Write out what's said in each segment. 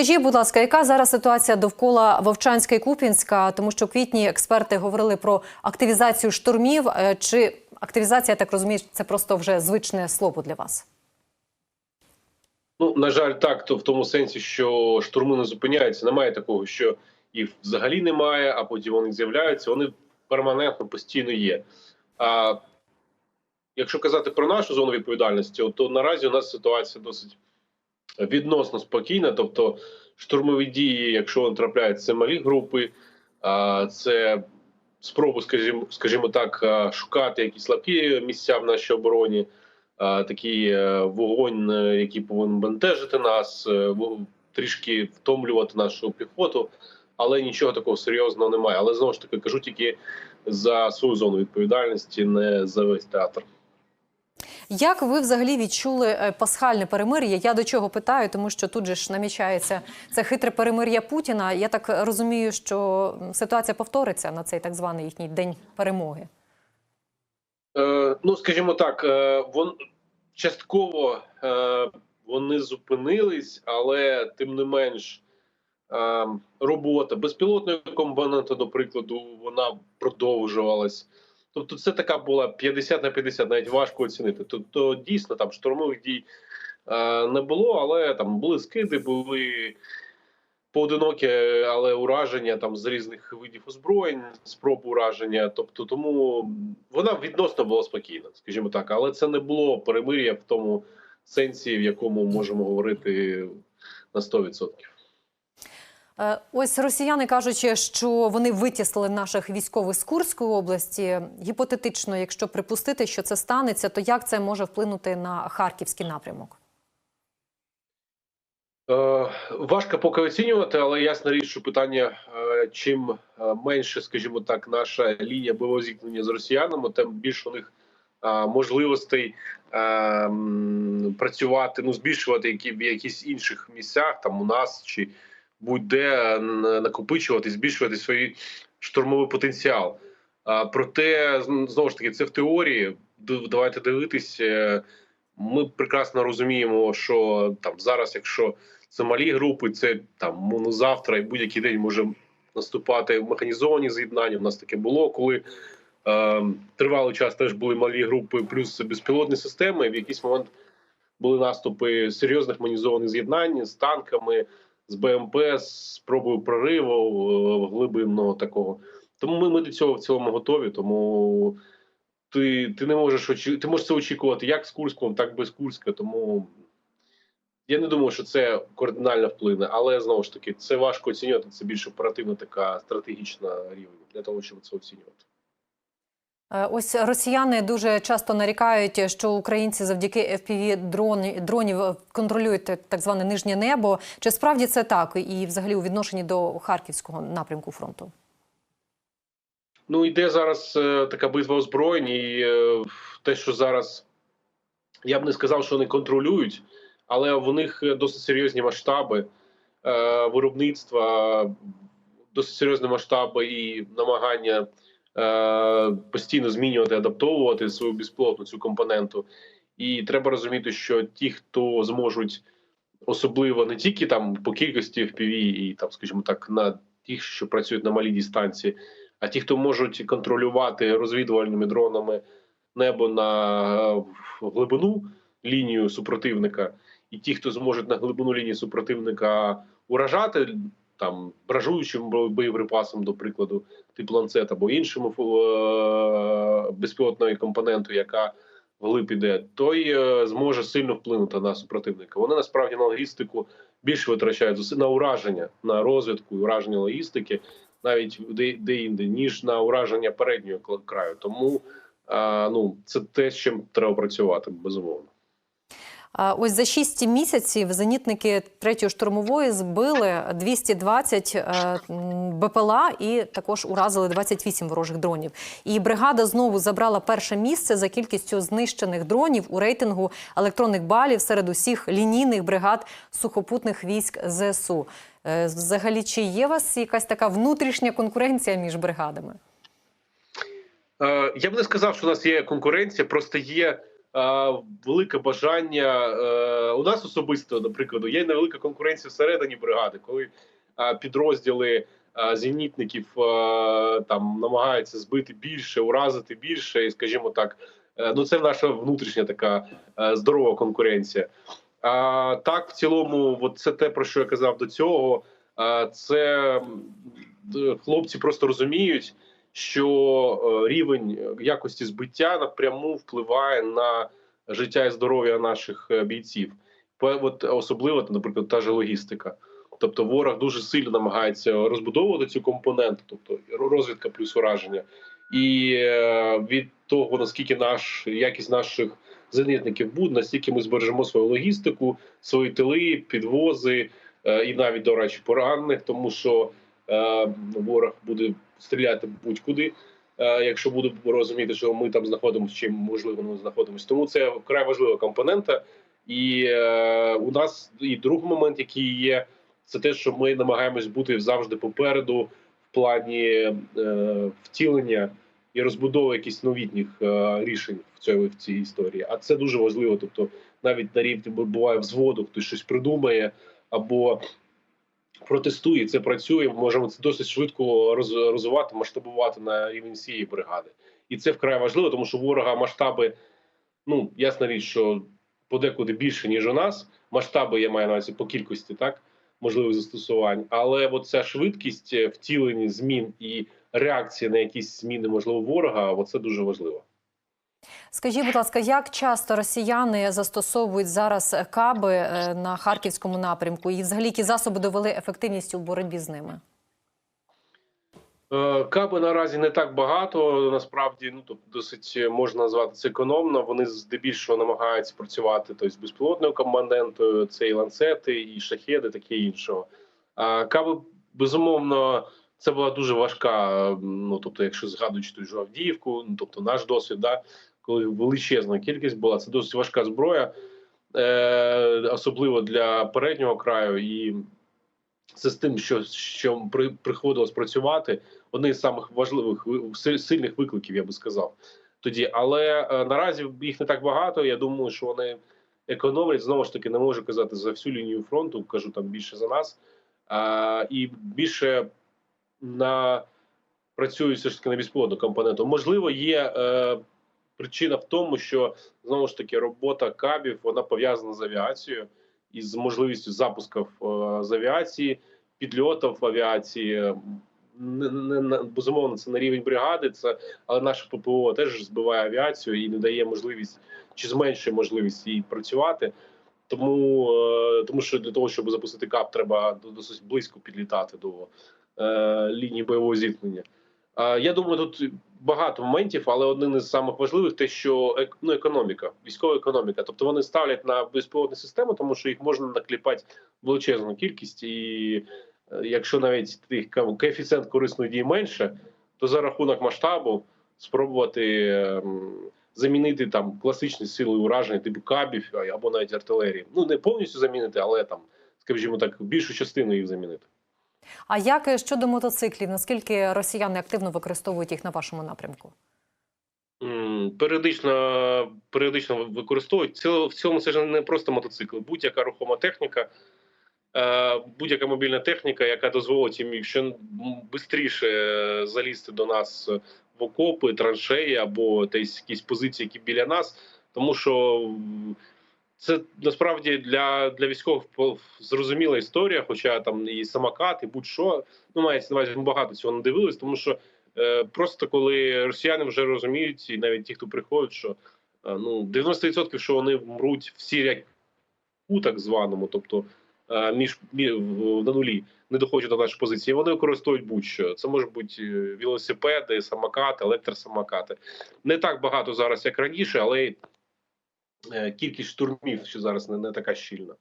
Скажіть, будь ласка, яка зараз ситуація довкола Вовчанська і Куп'янська? Тому що в квітні експерти говорили про активізацію штурмів. Е, Чи активізація, я так розумію, це просто вже звичне слово для вас? Ну, на жаль, так, то в тому сенсі, що штурми не зупиняються. Немає такого, що їх взагалі немає, а потім вони з'являються. Вони перманентно постійно є. А якщо казати про нашу зону відповідальності, то наразі у нас ситуація досить відносно спокійна. Тобто, штурмові дії, якщо вони трапляють, це малі групи, це спроби, скажімо, скажімо так, шукати якісь слабкі місця в нашій обороні. Такий е, вогонь, е, який повинен бентежити нас, е, трішки втомлювати нашу піхоту, але нічого такого серйозного немає. Але знову ж таки кажу тільки за свою зону відповідальності, не за весь театр. Як ви взагалі відчули е, пасхальне перемир'я? Я до чого питаю, тому що тут же ж намічається це хитре перемир'я Путіна. Я так розумію, що ситуація повториться на цей так званий їхній день перемоги. Е, ну, скажімо так, е, вон частково е, вони зупинились, але тим не менш е, робота безпілотної компоненти, до прикладу, вона продовжувалась. Тобто, це така була 50 на 50, навіть важко оцінити. Тобто, дійсно там штурмових дій е, не було, але там були скиди, були поодинокі, але ураження там з різних видів озброєнь, спроб ураження. Тобто, тому вона відносно була спокійна, скажімо так, але це не було перемир'я в тому сенсі, в якому можемо говорити на 100%. Е, Ось росіяни кажуть, що вони витіслили наших військових з Курської області. Гіпотетично, якщо припустити, що це станеться, то як це може вплинути на харківський напрямок? Е, важко поки оцінювати, але ясна річ, що питання е, чим менше, скажімо так, наша лінія бойового зіткнення з росіянами, тим більше у них можливостей працювати, ну збільшувати які в якісь інших місцях, там у нас чи будь-де накопичувати, збільшувати свій штурмовий потенціал. А, проте знову ж таки, це в теорії. Давайте дивитись. е, Ми прекрасно розуміємо, що там зараз, якщо це малі групи, це там ну, завтра і будь-який день може наступати механізовані з'єднання. У нас таке було, коли е, тривалий час теж були малі групи, плюс безпілотні системи. В якийсь момент були наступи серйозних механізованих з'єднань з танками, з БМП, з спробою прориву е, глибинного такого. Тому ми, ми до цього в цілому готові. Тому ти, ти не можеш очі... ти можеш це очікувати як з Курськом, так і без Курська. Тому я не думаю, що це кардинально вплине, але знову ж таки це важко оцінювати. Це більш оперативна така стратегічна рівень для того, щоб це оцінювати. Е, Ось росіяни дуже часто нарікають, що українці завдяки fpv дроні- дронів е, контролюють так- зване нижнє небо. Чи справді це так? І взагалі у відношенні до харківського напрямку фронту? Ну йде зараз е, така битва озброєнь, і те, що зараз я б не сказав, що вони контролюють, але в них досить серйозні масштаби виробництва, досить серйозні масштаби і намагання постійно змінювати, адаптовувати свою безпілотну цю компоненту. І треба розуміти, що ті, хто зможуть особливо не тільки там по кількості FPV і там, скажімо так, на тих, що працюють на малій дистанції, а ті, хто можуть контролювати розвідувальними дронами небо на е, глибину лінію супротивника, і ті, хто зможуть на глибину лінії супротивника уражати там бражуючим бо- боєприпасом, до прикладу, типу ланцет або іншому е, безпілотною компоненту, яка вглиб іде, той е, зможе сильно вплинути на супротивника. Вони насправді на логістику більше витрачають зусиль на ураження, на розвідку і ураження логістики, навіть де, де інде, ніж на ураження переднього краю. Тому а, ну це те, з чим треба працювати, безумовно. Ось за 6 місяців зенітники третьої штурмової збили 220 е, БПЛА і також уразили 28 ворожих дронів. І бригада знову забрала перше місце за кількістю знищених дронів у рейтингу електронних балів серед усіх лінійних бригад сухопутних військ ЗСУ. Е, Взагалі, чи є у вас якась така внутрішня конкуренція між бригадами? Е, я б не сказав, що у нас є конкуренція, просто є велике бажання. Е, у нас особисто, наприклад, є невелика конкуренція всередині бригади, коли підрозділи зенітників там намагаються збити більше, уразити більше, і скажімо так, е, ну це наша внутрішня така е, здорова конкуренція. А так, в цілому, от це те, про що я казав до цього. А, Це хлопці просто розуміють, що е, рівень якості збиття напряму впливає на життя і здоров'я наших е, бійців. От особливо, наприклад, та ж логістика. Тобто, ворог дуже сильно намагається розбудовувати цю компоненту, тобто розвідка плюс ураження, і е, від того наскільки наш якість наших зенітників буде, настільки ми збережемо свою логістику, свої тили, підвози е, і навіть, до речі, поранених, тому що е, ворог буде стріляти будь-куди, е, якщо буде розуміти, що ми там знаходимося, чим можливо ми знаходимося. Тому це вкрай важлива компонента. І е, у нас і другий момент, який є, це те, що ми намагаємось бути завжди попереду в плані е, втілення і розбудови якихось новітніх е, рішень в цій, в цій історії. А це дуже важливо. Тобто, навіть на рівні буває взводу, хтось щось придумає або протестує, це працює. Можемо це досить швидко роз- розвивати, масштабувати на рівень всієї бригади. І це вкрай важливо, тому що ворога масштаби, ну ясна річ, що подекуди більше, ніж у нас. Масштаби я маю на увазі по кількості, так можливих застосувань, але от ця швидкість е, втілення змін і реакція на якісь зміни, можливо, ворога, оце дуже важливо. Скажіть, будь ласка, як часто росіяни застосовують зараз каби е, на харківському напрямку, і взагалі які засоби довели ефективність у боротьбі з ними? Е, Каби наразі не так багато. Насправді, ну тобто досить можна назвати це економно. Вони здебільшого намагаються працювати тобто, з безпілотною компонентою. Це і ланцети, і шахеди, таке іншого. А каби безумовно. Це була дуже важка. Ну тобто, якщо згадуючи ту ж Авдіївку, ну тобто наш досвід, да, коли величезна кількість була, це досить важка зброя, е, особливо для переднього краю, і це з тим, що, що при, приходилось працювати, одне з самих важливих сильних викликів, я би сказав. Тоді, але е, наразі їх не так багато. Я думаю, що вони економлять. Знову ж таки, не можу казати за всю лінію фронту, кажу там більше за нас. А, і більше на працюють все ж таки на безпілотну компоненту. Можливо, є е, причина в тому, що знову ж таки робота кабів вона пов'язана з авіацією і з можливістю запусків е, з авіації, підльотів авіації. Не, не, не, безумовно, це на рівень бригади, це але наше ППО теж збиває авіацію і не дає можливість чи зменшує можливість їй працювати. Тому, е, тому що для того, щоб запустити кап, треба до- досить близько підлітати до е, лінії бойового зіткнення. Е, я думаю, тут багато моментів, але один із самих важливих те, що ну, економіка, військова економіка. Тобто вони ставлять на безпілотні системи, тому що їх можна накліпати величезну кількість, і е, якщо навіть тих коефіцієнт корисної дії менше, то за рахунок масштабу спробувати ем, замінити там класичні сили ураження, типу кабів або навіть артилерії. Ну не повністю замінити, але там, скажімо так, більшу частину їх замінити. А як е, щодо мотоциклів? Наскільки росіяни активно використовують їх на вашому напрямку? Періодично, періодично використовують. Це, в цьому це ж не просто мотоцикли. Будь-яка рухома техніка, е, будь-яка мобільна техніка, яка дозволить їм ще швидше залізти до нас в окопи, траншеї або якісь позиції, які біля нас. Тому що це насправді для, для військових зрозуміла історія, хоча там і самокат, і будь-що. Ну, мається на увазі, ми багато цього не дивились, тому що Е, Просто коли росіяни вже розуміють, і навіть ті, хто приходять, що е, ну 90% що вони вмруть в сіряку, так званому, тобто е, між мі- в- на нулі, не доходять до нашої позиції. Вони використовують будь-що. Це можуть бути е, велосипеди, самокати, електросамокати. Не так багато зараз, як раніше, але кількість штурмів ще зараз не, не така щільна.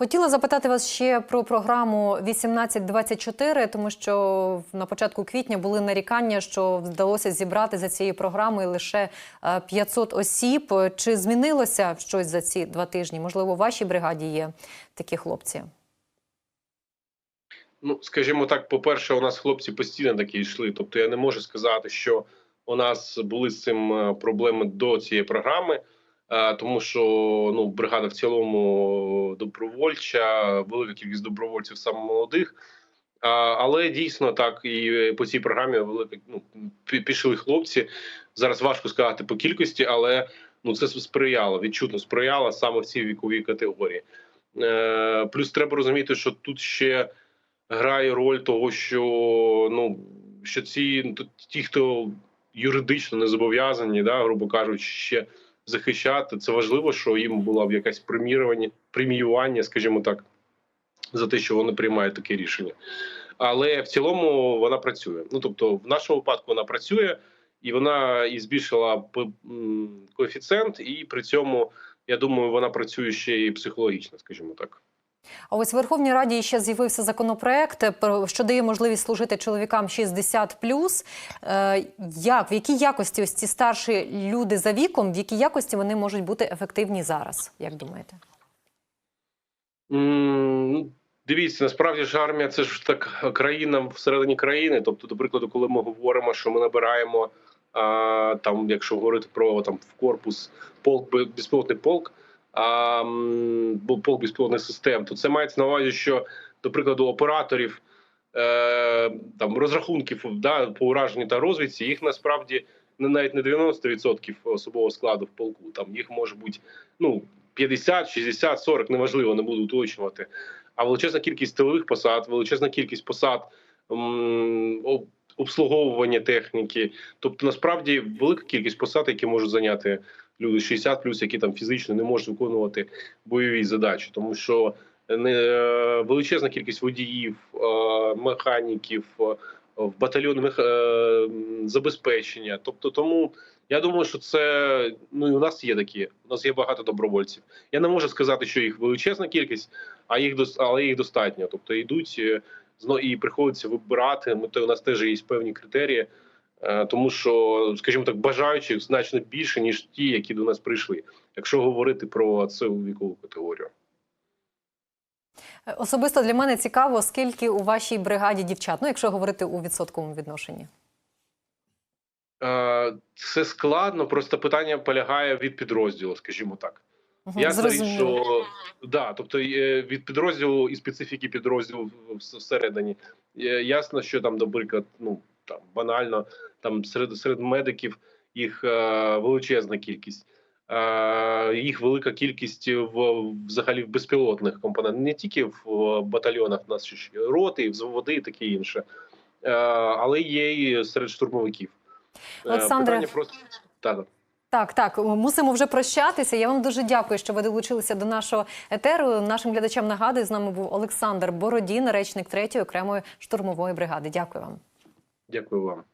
Хотіла запитати вас ще про програму 1824, тому що на початку квітня були нарікання, що вдалося зібрати за цією програмою лише е, 500 осіб. Чи змінилося щось за ці два тижні? Можливо, у вашій бригаді є такі хлопці? Ну, скажімо так, по-перше, у нас хлопці постійно такі йшли. Тобто я не можу сказати, що у нас були з цим е, проблеми до цієї програми, е, тому що ну бригада в цілому добровольча, велика кількість добровольців саме молодих. Але дійсно так і по цій програмі велика ну пішли хлопці. Зараз важко сказати по кількості, але ну це сприяло, відчутно сприяло саме в цій віковій категорії. Е, плюс треба розуміти, що тут ще грає роль того, що ну що ці ну, ті, хто юридично не зобов'язані, да, грубо кажучи, ще захищати. Це важливо, що їм було б якесь премірування, преміювання, скажімо так, за те, що вони приймають таке рішення. Але в цілому вона працює. Ну тобто, в нашому випадку вона працює, і вона і збільшила коефіцієнт, і при цьому я думаю, вона працює ще і психологічно, скажімо так. А ось в Верховній Раді ще з'явився законопроект, е, що дає можливість служити чоловікам 60+. Е, Як в якій якості ось ці старші люди за віком, в якій якості вони можуть бути ефективні зараз? Як думаєте? Ну, дивіться, насправді ж армія це ж так країна всередині країни. Тобто, до прикладу, коли ми говоримо, що ми набираємо там, якщо говорити про там в корпус полк бе- безпілотний полк, бо полк безпілотних систем, то це мається на увазі, що до прикладу операторів е, там розрахунків да, по ураженні та розвідці, їх насправді не навіть не 90% особового складу в полку. Там їх може бути ну 50, 60, 40, неважливо, не буду уточнювати. А величезна кількість тилових посад, величезна кількість посад м, обслуговування техніки. Тобто, насправді, велика кількість посад, які можуть зайняти люди 60 які там фізично не можуть виконувати бойові задачі, тому що не е, величезна кількість водіїв, е, механіків. е, В е, м, забезпечення, тобто тому я думаю, що це ну і у нас є такі. У нас є багато добровольців. Я не можу сказати, що їх величезна кількість, а їх дос- але їх достатньо. Тобто йдуть е, зно і приходиться вибирати. Ми то у нас теж є певні критерії, е, тому що, скажімо так, бажаючих значно більше ніж ті, які до нас прийшли. Якщо говорити про цю вікову категорію. Е, Особисто для мене цікаво, скільки у вашій бригаді дівчат, ну якщо говорити у відсотковому відношенні. Е, Це складно, просто питання полягає від підрозділу, скажімо так. Мгм, Я річ, що да, тобто е, від підрозділу і специфіки підрозділу всередині Е, ясно, що там, наприклад, ну там банально там серед серед медиків їх е, величезна кількість. Е, їх велика кількість в взагалі в безпілотних компонентах, не тільки в батальйонах у нас ще роти, взводи і таке інше, е, але є і серед штурмовиків. Е, Олександре, питання просто так. так. Так, так, мусимо вже прощатися. Я вам дуже дякую, що ви долучилися до нашого етеру. Нашим глядачам нагадую, з нами був Олександр Бородін, речник 3-ї окремої штурмової бригади. Дякую вам. Дякую вам.